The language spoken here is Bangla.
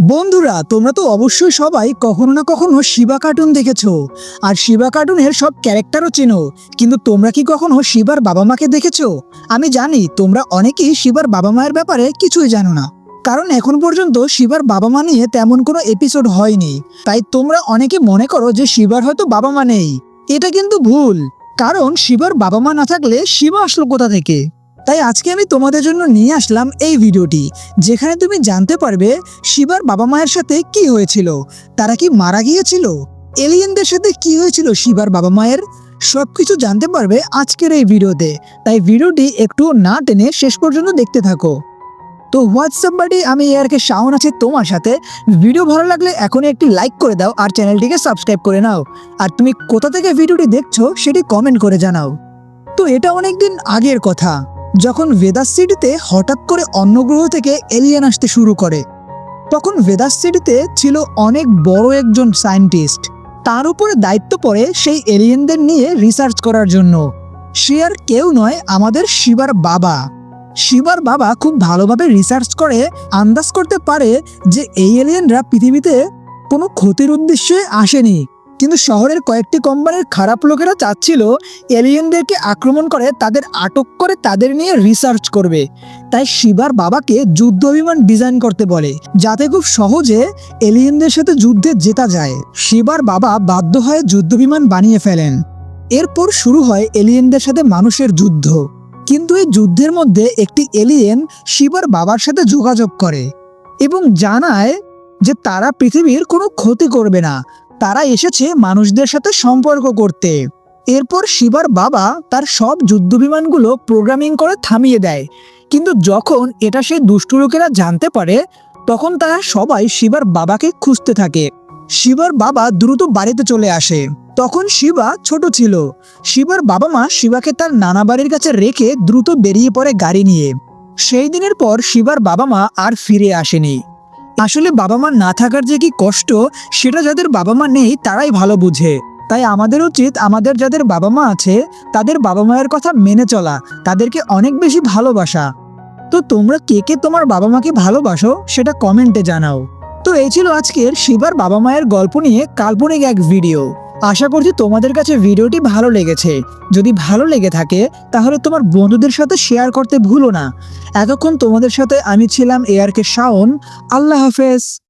বন্ধুরা, তোমরা তো অবশ্যই সবাই কখনো না কখনো শিবা কার্টুন দেখেছ। আর শিবা কার্টুনের সব ক্যারেক্টারও চেনো। কিন্তু তোমরা কি কখনো শিবার বাবা মাকে দেখেছ? আমি জানি, তোমরা অনেকেই শিবার বাবা মায়ের ব্যাপারে কিছুই জানো না। কারণ এখন পর্যন্ত শিবার বাবা মা নিয়ে তেমন কোনো এপিসোড হয়নি। তাই তোমরা অনেকে মনে করো যে শিবার হয়তো বাবা মা নেই। এটা কিন্তু ভুল। কারণ শিবার বাবা মা না থাকলে শিবা আসলো কোথা থেকে? তাই আজকে আমি তোমাদের জন্য নিয়ে আসলাম এই ভিডিওটি, যেখানে তুমি জানতে পারবে শিবার বাবা মায়ের সাথে কি হয়েছিল, তারা কি মারা গিয়েছিল, এলিয়েনদের সাথে কি হয়েছিল শিবার বাবা মায়ের, সবকিছু জানতে পারবে আজকের এই ভিডিওতে। তাই ভিডিওটি একটু না টেনে শেষ পর্যন্ত দেখতে থাকো। তো হোয়াটসঅ্যাপ বাড়ি, আমি এয়ারকে শাওন আছে তোমার সাথে। ভিডিও ভালো লাগলে এখনই একটি লাইক করে দাও আর চ্যানেলটিকে সাবস্ক্রাইব করে নাও। আর তুমি কোথা থেকে ভিডিওটি দেখছ সেটি কমেন্ট করে জানাও। তো এটা অনেকদিন আগের কথা। যখন ভেদাস সিটিতে হঠাৎ করে অন্য গ্রহ থেকে এলিয়েন আসতে শুরু করে, তখন ভেদাস সিটিতে ছিল অনেক বড় একজন সায়েন্টিস্ট তার উপরে দায়িত্ব পড়ে সেই এলিয়েনদের নিয়ে রিসার্চ করার জন্য। সে আর কেউ নয়, আমাদের শিবার বাবা। শিবার বাবা খুব ভালোভাবে রিসার্চ করে, আন্দাজ করতে পারে যে এই এলিয়েনরা পৃথিবীতে কোনো ক্ষতির উদ্দেশ্যে আসেনি। কিন্তু শহরের কয়েকটি কোম্পানির খারাপ লোকেরা চাচ্ছিল এলিয়েনদেরকে আক্রমণ করে তাদের আটক করে তাদের নিয়ে রিসার্চ করবে। তাই শিবার বাবাকে যুদ্ধ বিমান ডিজাইন করতে বলে, যাতে খুব সহজে এলিয়েনদের সাথে যুদ্ধে জেতা যায়। শিবার বাবা বাধ্য হয়ে যুদ্ধ বিমান বানিয়ে ফেলেন। এরপর শুরু হয় এলিয়েনদের সাথে মানুষের যুদ্ধ। কিন্তু এই যুদ্ধের মধ্যে একটি এলিয়েন শিবার বাবার সাথে যোগাযোগ করে এবং জানায় যে তারা পৃথিবীর কোনো ক্ষতি করবে না। তারা এসেছে মানুষদের সাথে সম্পর্ক করতে। এরপর শিবার বাবা তার সব যুদ্ধ বিমানগুলো প্রোগ্রামিং করে থামিয়ে দেয়। কিন্তু যখন এটা সেই দুষ্টু লোকেরা জানতে পারে, তখন তারা সবাই শিবার বাবাকে খুঁজতে থাকে। শিবার বাবা দ্রুত বাড়িতে চলে আসে। তখন শিবা ছোট ছিল। শিবার বাবা মা শিবাকে তার নানা বাড়ির কাছে রেখে দ্রুত বেরিয়ে পড়ে গাড়ি নিয়ে। সেই দিনের পর শিবার বাবা মা আর ফিরে আসেনি। আসলে বাবা মা না থাকার যে কি কষ্ট, সেটা যাদের বাবা মা নেই তারাই ভালো বুঝে। তাই আমাদের উচিত আমাদের যাদের বাবা মা আছে, তাদের বাবা মায়ের কথা মেনে চলা, তাদেরকে অনেক বেশি ভালোবাসা। তো তোমরা কে কে তোমার বাবা মাকে ভালোবাসো, সেটা কমেন্টে জানাও। তো এই ছিল আজকের শিবার বাবা মায়ের গল্প নিয়ে কাল্পনিক এক ভিডিও। আশা করছি তোমাদের কাছে ভিডিওটি ভালো লেগেছে। যদি ভালো লেগে থাকে, তাহলে তোমার বন্ধুদের সাথে শেয়ার করতে ভুলো না। এতক্ষণ তোমাদের সাথে আমি ছিলাম এআরকে শাওন আল্লাহ হাফেজ।